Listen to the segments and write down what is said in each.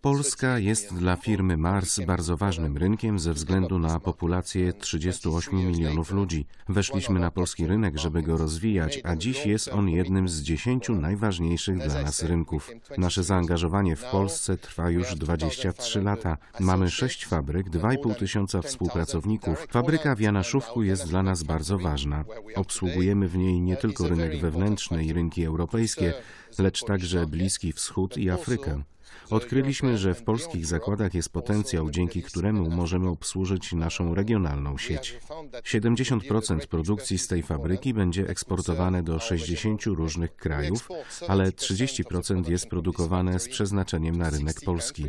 Polska jest dla firmy Mars bardzo ważnym rynkiem ze względu na populację 38 milionów ludzi. Weszliśmy na polski rynek, żeby go rozwijać, a dziś jest on jednym z 10 najważniejszych dla nas rynków. Nasze zaangażowanie w Polsce trwa już 23 lata. Mamy 6 fabryk, 2,5 tysiąca współpracowników. Fabryka w Janaszówku jest dla nas bardzo ważna. Obsługujemy w niej nie tylko rynek wewnętrzny i rynki europejskie, lecz także Bliski Wschód i Afrykę. Odkryliśmy, że w polskich zakładach jest potencjał, dzięki któremu możemy obsłużyć naszą regionalną sieć. 70% produkcji z tej fabryki będzie eksportowane do 60 różnych krajów, ale 30% jest produkowane z przeznaczeniem na rynek polski.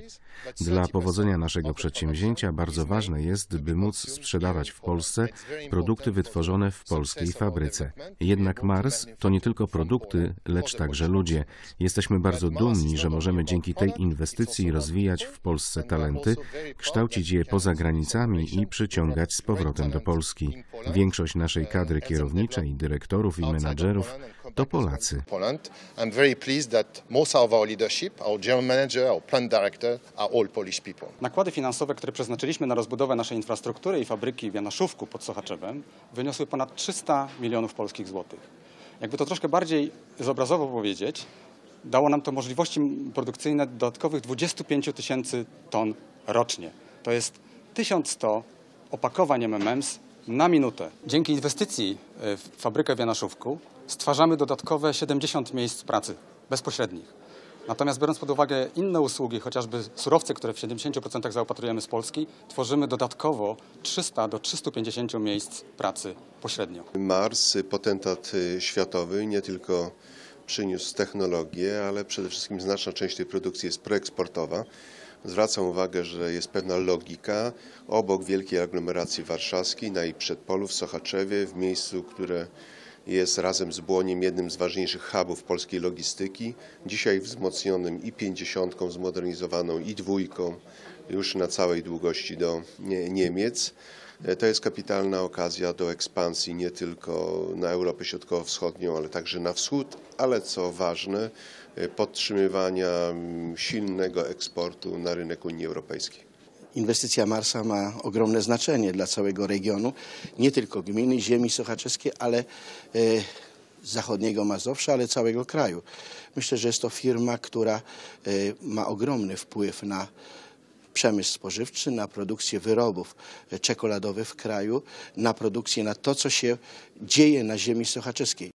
Dla powodzenia naszego przedsięwzięcia bardzo ważne jest, by móc sprzedawać w Polsce produkty wytworzone w polskiej fabryce. Jednak Mars to nie tylko produkty, lecz także ludzie. Jesteśmy bardzo dumni, że możemy dzięki tej inwestycji rozwijać w Polsce talenty, kształcić je poza granicami i przyciągać z powrotem do Polski. Większość naszej kadry kierowniczej, dyrektorów i menadżerów to Polacy. Poland. I'm very pleased that most of our leadership, our general manager, our plant director are all Polish people. Nakłady finansowe, które przeznaczyliśmy na rozbudowę naszej infrastruktury i fabryki w Janaszówku pod Sochaczewem wyniosły ponad 300 milionów polskich złotych. Jakby to troszkę bardziej zobrazowo powiedzieć, dało nam to możliwości produkcyjne dodatkowych 25 tysięcy ton rocznie. To jest 1100 opakowań MMMs na minutę. Dzięki inwestycji e, w fabrykę w Janaszówku stwarzamy dodatkowe 70 miejsc pracy bezpośrednich. Natomiast biorąc pod uwagę inne usługi, chociażby surowce, które w 70% zaopatrujemy z Polski, tworzymy dodatkowo 300 do 350 miejsc pracy pośrednio. Mars, potentat y, światowy, nie tylko przyniósł technologię, ale przede wszystkim znaczna część tej produkcji jest preeksportowa. Zwracam uwagę, że jest pewna logika obok wielkiej aglomeracji warszawskiej, na jej przedpolu w Sochaczewie, w miejscu, które jest razem z Błoniem jednym z ważniejszych hubów polskiej logistyki. Dzisiaj wzmocnionym i 50, zmodernizowaną i dwójką już na całej długości do Nie- Niemiec. E, To jest kapitalna okazja do ekspansji nie tylko na Europę Środkowo-Wschodnią, ale także na wschód, ale co ważne, e, podtrzymywania mm, silnego eksportu na rynek Unii Europejskiej. Inwestycja Marsa ma ogromne znaczenie dla całego regionu, nie tylko gminy, ziemi sochaczewskiej, ale e, zachodniego Mazowsza, ale całego kraju. Myślę, że jest to firma, która e, ma ogromny wpływ na przemysł spożywczy, na produkcję wyrobów e, czekoladowych w kraju, na produkcję, na to, co się dzieje na ziemi sochaczewskiej.